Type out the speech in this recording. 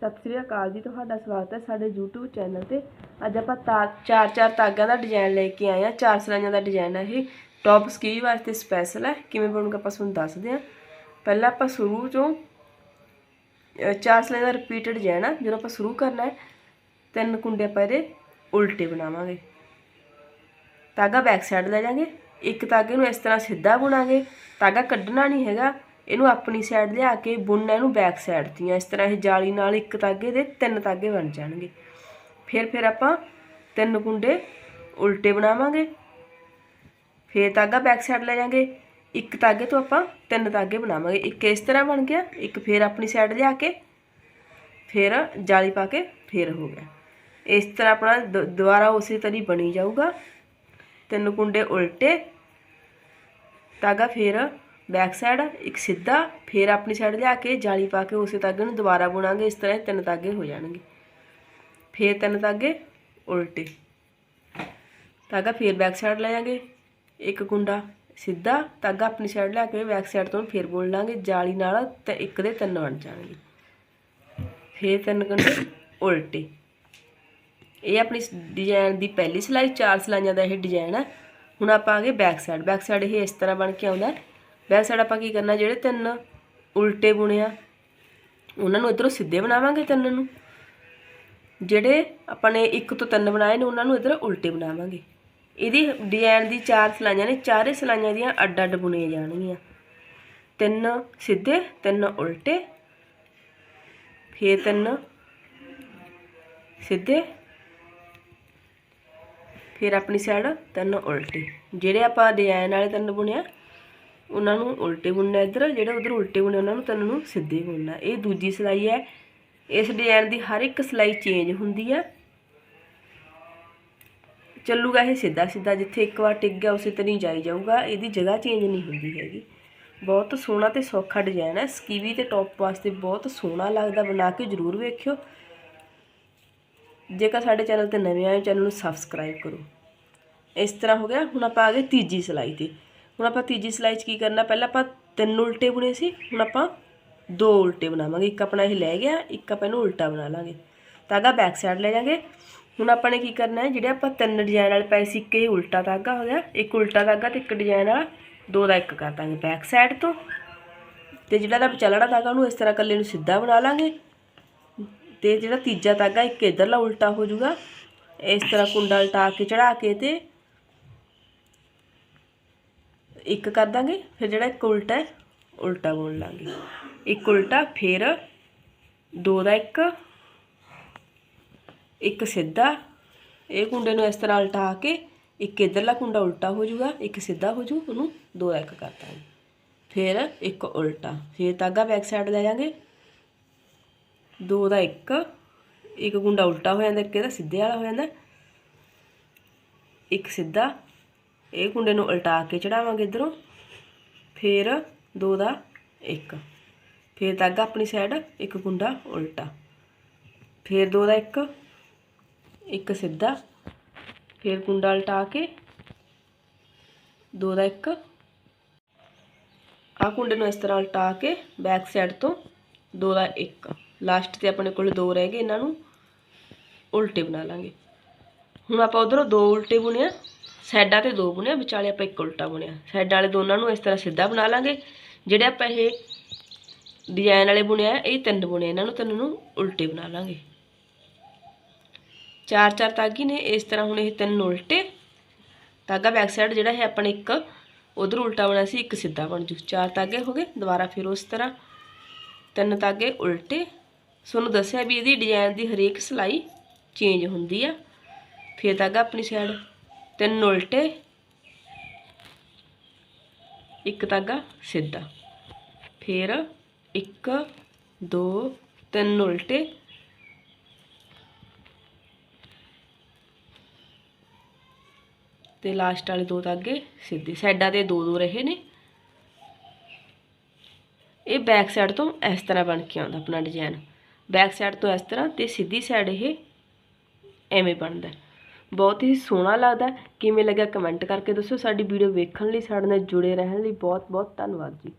ਸਤਿ ਸ੍ਰੀ ਅਕਾਲ ਜੀ, ਤੁਹਾਡਾ ਸਵਾਗਤ ਹੈ ਸਾਡੇ YouTube ਚੈਨਲ ਤੇ। ਅੱਜ ਆਪਾਂ ਤਾ- ਚਾਰ ਚਾਰ ਤਾਗਾਂ ਦਾ ਡਿਜ਼ਾਈਨ ਲੈ ਕੇ ਆਏ ਆ ਚਾਰ ਸਲਾਈਆਂ ਦਾ ਡਿਜ਼ਾਈਨ ਹੈ ਇਹ। ਟੌਪ ਸਕੀ ਵਾਸਤੇ ਸਪੈਸ਼ਲ ਹੈ ਕਿਵੇਂ ਬਣੂਗਾ ਆਪਾਂ ਤੁਹਾਨੂੰ ਦੱਸਦੇ ਹਾਂ। ਪਹਿਲਾਂ ਆਪਾਂ ਸ਼ੁਰੂ 'ਚੋਂ ਚਾਰ ਸਲਾਈਆਂ ਦਾ ਰਿਪੀਟਡ ਡਿਜ਼ਾਈਨ ਆ। ਜਦੋਂ ਆਪਾਂ ਸ਼ੁਰੂ ਕਰਨਾ ਹੈ, ਤਿੰਨ ਕੁੰਡੇ ਆਪਾਂ ਇਹਦੇ ਉਲਟੇ ਬਣਾਵਾਂਗੇ। ਤਾਗਾ ਬੈਕ ਸਾਈਡ ਲੈ ਜਾਾਂਗੇ। ਇੱਕ ਤਾਗੇ ਨੂੰ ਇਸ ਤਰ੍ਹਾਂ ਸਿੱਧਾ ਬੁਣਾਂਗੇ। ਤਾਗਾ ਕੱਢਣਾ ਨਹੀਂ ਹੈਗਾ। ਇਹਨੂੰ ਆਪਣੀ ਸਾਈਡ ਲਿਆ ਕੇ ਬੁਣਨਾ, ਇਹਨੂੰ ਬੈਕ ਸਾਈਡ ਦੀਆਂ ਇਸ ਤਰ੍ਹਾਂ ਇਹ ਜਾਲੀ ਨਾਲ ਇੱਕ ਤਾਗੇ ਦੇ ਤਿੰਨ ਤਾਗੇ ਬਣ ਜਾਣਗੇ। ਫਿਰ ਫਿਰ ਆਪਾਂ ਤਿੰਨ ਕੁੰਡੇ ਉਲਟੇ ਬਣਾਵਾਂਗੇ। ਫਿਰ ਤਾਗਾ ਬੈਕ ਸਾਈਡ ਲੈ ਜਾਾਂਗੇ। ਇੱਕ ਤਾਗੇ ਤੋਂ ਆਪਾਂ ਤਿੰਨ ਤਾਗੇ ਬਣਾਵਾਂਗੇ। ਇੱਕ ਇਸ ਤਰ੍ਹਾਂ ਬਣ ਗਿਆ, ਇੱਕ ਫਿਰ ਆਪਣੀ ਸਾਈਡ ਲਿਆ ਕੇ ਫਿਰ ਜਾਲੀ ਪਾ ਕੇ ਫਿਰ ਹੋ ਗਿਆ। ਇਸ ਤਰ੍ਹਾਂ ਆਪਣਾ ਦ- ਦੁਬਾਰਾ ਉਸੇ ਤਰੀ ਬਣੀ ਜਾਊਗਾ। ਤਿੰਨ ਕੁੰਡੇ ਉਲਟੇ, ਤਾਗਾ ਫਿਰ ਬੈਕ ਸਾਈਡ ਇੱਕ ਸਿੱਧਾ, ਫਿਰ ਆਪਣੀ ਸਾਈਡ ਲਿਆ ਕੇ ਜਾਲੀ ਪਾ ਕੇ ਉਸੇ ਤਾਗੇ ਨੂੰ ਦੁਬਾਰਾ ਬੁਣਾਂਗੇ, ਇਸ ਤਰ੍ਹਾਂ ਤਿੰਨ ਧਾਗੇ ਹੋ ਜਾਣਗੇ। ਫਿਰ ਤਿੰਨ ਧਾਗੇ ਉਲਟੇ। ਤਾਗਾ ਫਿਰ ਬੈਕ ਸਾਈਡ ਲੈ ਜਾਾਂਗੇ ਇੱਕ ਕੁੰਡਾ ਸਿੱਧਾ ਤਾਗਾ ਆਪਣੀ ਸਾਈਡ ਲਿਆ ਕੇ ਬੈਕ ਸਾਈਡ ਤੋਂ ਫਿਰ ਬੁਣ ਲਾਂਗੇ, ਜਾਲੀ ਨਾਲ ਤੇ ਇੱਕ ਦੇ ਤਿੰਨ ਬਣ ਜਾਣਗੇ। ਫਿਰ ਤਿੰਨ ਕੁੰਡੇ ਉਲਟੇ। ਇਹ ਆਪਣੀ ਡਿਜ਼ਾਈਨ ਦੀ ਪਹਿਲੀ ਸਿਲਾਈ, ਚਾਰ ਸਿਲਾਈਆਂ ਦਾ ਇਹ ਡਿਜ਼ਾਈਨ ਹੈ। ਹੁਣ ਆਪਾਂ ਆਗੇ ਬੈਕ ਸਾਈਡ ਬੈਕ ਸਾਈਡ ਇਹ ਇਸ ਤਰ੍ਹਾਂ ਬਣ ਕੇ ਆਉਂਦਾ ਬੈਕ ਸਾਈਡ ਆਪਾਂ ਕੀ ਕਰਨਾ, ਜਿਹੜੇ ਤਿੰਨ ਉਲਟੇ ਬੁਣਿਆ ਉਹਨਾਂ ਨੂੰ ਇਧਰੋਂ ਸਿੱਧੇ ਬਣਾਵਾਂਗੇ ਤਿੰਨ ਨੂੰ। ਜਿਹੜੇ ਆਪਾਂ ਨੇ ਇੱਕ ਤੋਂ ਤਿੰਨ ਬਣਾਏ ਨੇ, ਉਹਨਾਂ ਨੂੰ ਇਧਰ ਉਲਟੇ ਬਣਾਵਾਂਗੇ। ਇਹਦੀ ਡਿਜ਼ਾਈਨ ਦੀ ਚਾਰ ਸਿਲਾਈਆਂ ਨੇ, ਚਾਰੇ ਸਿਲਾਈਆਂ ਦੀਆਂ ਅੱਡ ਅੱਡ ਬੁਣੀਆਂ ਜਾਣਗੀਆਂ। ਤਿੰਨ ਸਿੱਧੇ, ਤਿੰਨ ਉਲਟੇ, ਫਿਰ ਤਿੰਨ ਸਿੱਧੇ, ਫਿਰ ਆਪਣੀ ਸਾਈਡ ਤਿੰਨ ਉਲਟੇ। ਜਿਹੜੇ ਆਪਾਂ ਡਿਜ਼ਾਈਨ ਵਾਲੇ ਤਿੰਨ ਬੁਣਿਆ ਉਹਨਾਂ ਨੂੰ ਉਲਟੇ ਬੁਣਨਾ ਇੱਧਰ, ਜਿਹੜਾ ਉਧਰ ਉਲਟੇ ਬੁਣੇ ਉਹਨਾਂ ਨੂੰ ਤਿੰਨ ਨੂੰ ਸਿੱਧੇ ਬੁਣਨਾ ਇਹ ਦੂਜੀ ਸਿਲਾਈ ਹੈ। ਇਸ ਡਿਜ਼ਾਈਨ ਦੀ ਹਰ ਇੱਕ ਸਿਲਾਈ ਚੇਂਜ ਹੁੰਦੀ ਹੈ ਚੱਲੂਗਾ ਇਹ ਸਿੱਧਾ ਸਿੱਧਾ ਜਿੱਥੇ ਇੱਕ ਵਾਰ ਟਿਕ ਗਿਆ, ਉਸੇ ਤਰ੍ਹਾਂ ਹੀ ਜਾਈ ਜਾਊਗਾ। ਇਹਦੀ ਜਗ੍ਹਾ ਚੇਂਜ ਨਹੀਂ ਹੁੰਦੀ ਹੈਗੀ। ਬਹੁਤ ਸੋਹਣਾ ਤੇ ਸੌਖਾ ਡਿਜ਼ਾਈਨ ਹੈ। ਸਕੀਵੀ ਤੇ ਟੌਪ ਵਾਸਤੇ ਬਹੁਤ ਸੋਹਣਾ ਲੱਗਦਾ। ਬਣਾ ਕੇ ਜ਼ਰੂਰ ਵੇਖਿਓ। ਜੇਕਰ ਸਾਡੇ ਚੈਨਲ ਤੇ ਨਵੇਂ ਆਏ ਚੈਨਲ ਨੂੰ ਸਬਸਕ੍ਰਾਈਬ ਕਰੋ। ਇਸ ਤਰ੍ਹਾਂ ਹੋ ਗਿਆ। ਹੁਣ ਆਪਾਂ ਆ ਗਏ ਤੀਜੀ ਸਿਲਾਈ ਤੇ। ਹੁਣ ਆਪਾਂ ਤੀਜੀ ਸਿਲਾਈ 'ਚ ਕੀ ਕਰਨਾ? ਪਹਿਲਾਂ ਆਪਾਂ ਤਿੰਨ ਉਲਟੇ ਬੁਣੇ ਸੀ, ਹੁਣ ਆਪਾਂ ਦੋ ਉਲਟੇ ਬਣਾਵਾਂਗੇ। ਇੱਕ ਆਪਣਾ ਇਹ ਲੈ ਗਿਆ, ਇੱਕ ਆਪਾਂ ਇਹਨੂੰ ਉਲਟਾ ਬਣਾ ਲਾਂਗੇ। ਤਾਗਾ ਬੈਕ ਸਾਈਡ ਲੈ ਜਾਾਂਗੇ। ਹੁਣ ਆਪਾਂ ਨੇ ਕੀ ਕਰਨਾ ਹੈ, ਜਿਹੜੇ ਆਪਾਂ ਤਿੰਨ ਡਿਜ਼ਾਈਨ ਵਾਲੇ ਪਏ ਸੀ, ਇੱਕ ਇਹ ਉਲਟਾ ਤਾਗਾ ਹੋ ਗਿਆ, ਇੱਕ ਉਲਟਾ ਤਾਗਾ ਤੇ ਇੱਕ ਡਿਜ਼ਾਈਨ ਵਾਲਾ, ਦੋ ਦਾ ਇੱਕ ਕਰ ਦਾਂਗੇ ਬੈਕ ਸਾਈਡ ਤੋਂ। ਤੇ ਜਿਹੜਾ ਦਾ ਵਿਚਾਲੜਾ ਤਾਗਾ ਉਹਨੂੰ ਇਸ ਤਰ੍ਹਾਂ ਇਕੱਲੇ ਨੂੰ ਸਿੱਧਾ ਬਣਾ ਲਾਂਗੇ। ਤੇ ਜਿਹੜਾ ਤੀਜਾ ਤਾਗਾ ਇੱਕ ਇਧਰਲਾ ਉਲਟਾ ਹੋ ਜਾਊਗਾ। ਇਸ ਤਰ੍ਹਾਂ ਕੁੰਡਾ ਉਲਟਾ ਕੇ ਚੜਾ ਕੇ ਤੇ ਇੱਕ ਕਰ ਦਾਂਗੇ, ਫਿਰ ਜਿਹੜਾ ਇੱਕ ਉਲਟਾ ਹੈ, ਉਲਟਾ ਬੋਲ ਲਾਂਗੇ। ਇੱਕ ਉਲਟਾ, ਫਿਰ ਦੋ ਦਾ ਇੱਕ ਇੱਕ ਸਿੱਧਾ। ਇਹ ਕੁੰਡੇ ਨੂੰ ਇਸ ਤਰ੍ਹਾਂ ਉਲਟਾ ਕੇ, ਇੱਕ ਇਧਰਲਾ ਕੁੰਡਾ ਉਲਟਾ ਹੋ ਜਾਊਗਾ, ਇੱਕ ਸਿੱਧਾ ਹੋ ਜੂ ਉਹਨੂੰ ਦੋ ਦਾ ਇੱਕ ਕਰ ਦਾਂਗੇ। ਫਿਰ ਇੱਕ ਉਲਟਾ। ਫਿਰ ਤਾਗਾ ਬੈਕ ਸਾਈਡ ਲੈ ਜਾਾਂਗੇ ਦੋ ਦਾ ਇੱਕ ਇੱਕ ਗੁੰਡਾ ਉਲਟਾ ਹੋ ਜਾਂਦਾ, ਇੱਕ ਇਹਦਾ ਸਿੱਧੇ ਵਾਲਾ ਹੋ ਜਾਂਦਾ। ਇੱਕ ਸਿੱਧਾ ਇਹ ਕੁੰਡੇ ਨੂੰ ਉਲਟਾ ਕੇ ਚੜਾਵਾਂਗੇ ਇਧਰੋਂ। ਫਿਰ ਦੋ ਦਾ ਇੱਕ। ਫਿਰ ਤਾਗਾ ਆਪਣੀ ਸਾਈਡ ਇੱਕ ਗੁੰਡਾ ਉਲਟਾ। ਫਿਰ ਦੋ ਦਾ ਇੱਕ ਇੱਕ ਸਿੱਧਾ। ਫਿਰ ਕੁੰਡਾ ਉਲਟਾ ਕੇ ਦੋ ਦਾ ਇੱਕ। ਆ ਕੁੰਡੇ ਨੂੰ ਇਸ ਤਰ੍ਹਾਂ ਉਲਟਾ ਕੇ ਬੈਕ ਸਾਈਡ ਤੋਂ ਦੋ ਦਾ ਇੱਕ। ਲਾਸਟ ਤੇ ਆਪਣੇ ਕੋਲ ਦੋ ਰਹਿ ਗਏ, ਇਹਨਾਂ ਨੂੰ ਉਲਟੇ ਬਣਾ ਲਾਂਗੇ। ਹੁਣ ਆਪਾਂ ਉਧਰੋਂ ਦੋ ਉਲਟੇ ਬੁਣਿਆ। ਸਾਈਡਾਂ ਤੇ ਦੋ ਬੁਣਿਆ, ਵਿਚਾਲੇ ਆਪਾਂ ਇੱਕ ਉਲਟਾ ਬੁਣਿਆ। ਸਾਈਡ ਵਾਲੇ ਦੋਨਾਂ ਨੂੰ ਇਸ ਤਰ੍ਹਾਂ ਸਿੱਧਾ ਬਣਾ ਲਾਂਗੇ। ਜਿਹੜੇ ਆਪਾਂ ਇਹ ਡਿਜ਼ਾਈਨ ਵਾਲੇ ਬੁਣਿਆ ਇਹ ਤਿੰਨ ਬੁਣੇ ਇਹਨਾਂ ਨੂੰ ਤਿੰਨ ਨੂੰ ਉਲਟੇ ਬਣਾ ਲਾਂਗੇ। ਚਾਰ ਚਾਰ ਤਾਗੀ ਨੇ, ਇਸ ਤਰ੍ਹਾਂ ਹੁਣ ਇਹ ਤਿੰਨ ਉਲਟੇ। ਤਾਗਾ ਬੈਕ ਸਾਈਡ ਜਿਹੜਾ ਹੈ ਆਪਣੇ ਇੱਕ ਉਧਰ ਉਲਟਾ ਬਣਾ ਸੀ, ਇੱਕ ਸਿੱਧਾ ਬਣ ਜੂ। ਚਾਰ ਤਾਗੇ ਹੋ ਗਏ, ਦੁਬਾਰਾ ਫਿਰ ਉਸ ਤਰ੍ਹਾਂ ਤਿੰਨ ਤਾਗੇ ਉਲਟੇ। ਤੁਹਾਨੂੰ ਦੱਸਿਆ ਵੀ ਇਹਦੀ ਡਿਜ਼ਾਈਨ ਦੀ ਹਰੇਕ ਸਿਲਾਈ ਚੇਂਜ ਹੁੰਦੀ ਆ। ਫਿਰ ਤਾਗਾ ਆਪਣੀ ਸਾਈਡ ਤਿੰਨ ਉਲਟੇ, ਇੱਕ ਧਾਗਾ ਸਿੱਧਾ। ਫਿਰ ਇੱਕ, ਦੋ, ਤਿੰਨ ਉਲਟੇ। ਤੇ ਲਾਸਟ ਵਾਲੇ ਦੋ ਧਾਗੇ ਸਿੱਧੇ। ਸਾਈਡਾਂ ਤੇ ਦੋ ਦੋ ਰਹੇ ਨੇ। ਇਹ ਬੈਕ ਸਾਈਡ ਤੋਂ ਇਸ ਤਰ੍ਹਾਂ ਬਣ ਕੇ ਆਉਂਦਾ ਆਪਣਾ ਡਿਜ਼ਾਈਨ ਬੈਕ ਸਾਈਡ ਤੋਂ ਇਸ ਤਰ੍ਹਾਂ ਤੇ ਸਿੱਧੀ ਸਾਈਡ ਇਹ ਐਵੇਂ ਬਣਦਾ। ਬਹੁਤ ਹੀ ਸੋਹਣਾ ਲੱਗਦਾ ਕਿਵੇਂ ਲੱਗਿਆ ਕਮੈਂਟ ਕਰਕੇ ਦੱਸੋ ਸਾਡੀ ਵੀਡੀਓ ਵੇਖਣ ਲਈ, ਸਾਡੇ ਨਾਲ ਜੁੜੇ ਰਹਿਣ ਲਈ ਬਹੁਤ ਬਹੁਤ ਧੰਨਵਾਦ ਜੀ।